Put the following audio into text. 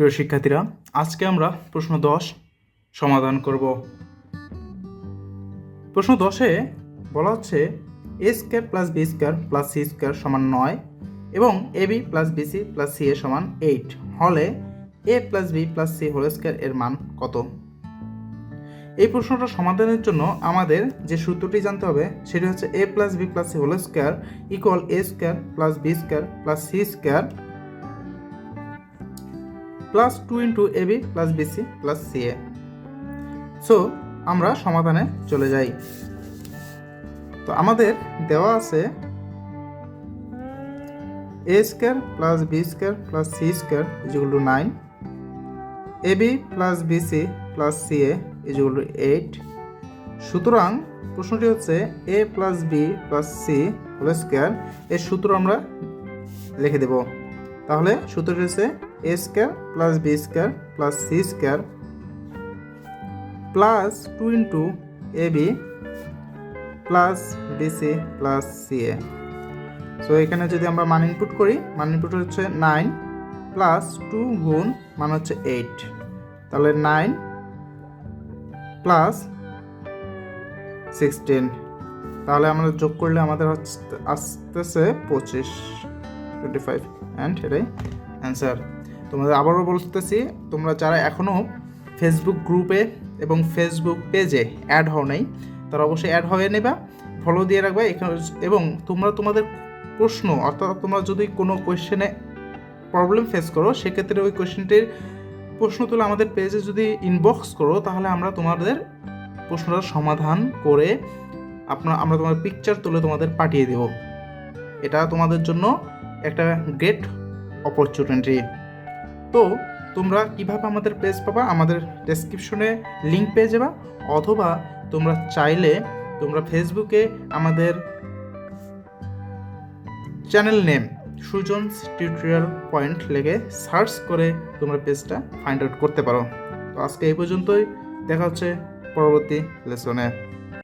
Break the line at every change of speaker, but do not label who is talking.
প্রিয় শিক্ষার্থীরা, আজকে আমরা প্রশ্ন দশ সমাধান করব। প্রশ্ন দশে বলা হচ্ছে A square plus B square plus C square সমান নয় এবং A B plus BC plus C A সমান এইট হলে A plus B plus C whole square এর মান কত? এই প্রশ্নটা সমাধানের জন্য আমাদের যে সূত্রটি জানতে হবে, সেটি হচ্ছে A plus B plus C whole square equal A square plus B square plus C square plus two into A B plus BC plus C A so আমরা সমাধানে চলে যাই। তো আমাদের দেওয়া আছে A square plus B square plus C square equal to nine A B plus BC plus C A equal to eight সুতরাং প্রশ্নটি হচ্ছে A plus B plus C whole square এর সূত্র আমরা লিখে দেব। তাহলে সূত্রটি হচ্ছে A square plus B square plus C square plus two into A B plus BC plus C A so এখানে যদি আমরা মান ইনপুট করি, মান ইনপুট হচ্ছে নাইন প্লাস টু গুণ মান হচ্ছে এইট তাহলে নাইন প্লাস সিক্সটিন তাহলে আমরা যোগ করলে আমাদের আসতেছে পঁচিশ টোয়েন্টি ফাইভ অ্যান্ড এটাই অ্যান্সার তোমাদের আবারও বলতেছি, তোমরা যারা এখনও ফেসবুক গ্রুপে এবং ফেসবুক পেজে অ্যাড হও নাই, তারা অবশ্যই অ্যাড হয়ে নেবা ফলো দিয়ে রাখবে, এখানে এবং তোমরা তোমাদের প্রশ্ন, অর্থাৎ তোমরা যদি কোনো কোয়েশ্চেনে প্রবলেম ফেস করো, সেক্ষেত্রে ওই কোয়েশ্চেনটির প্রশ্ন তুলে আমাদের পেজে যদি ইনবক্স করো, তাহলে আমরা তোমাদের প্রশ্নটার সমাধান করে আপনার, আমরা তোমার পিকচার তুলে তোমাদের পাঠিয়ে দেব। এটা তোমাদের জন্য একটা গ্রেট অপরচুনিটি তো তোমরা কীভাবে আমাদের পেজ পাবা? আমাদের ডেসক্রিপশনে লিঙ্ক পেয়ে যাবা। অথবা তোমরা চাইলে তোমরা ফেসবুকে আমাদের channel name Sujan's tutorial point লেগে সার্চ করে তোমরা পেজটা ফাইন্ড আউট করতে পারো। তো আজকে এই পর্যন্তই। দেখা হচ্ছে পরবর্তী লেসনে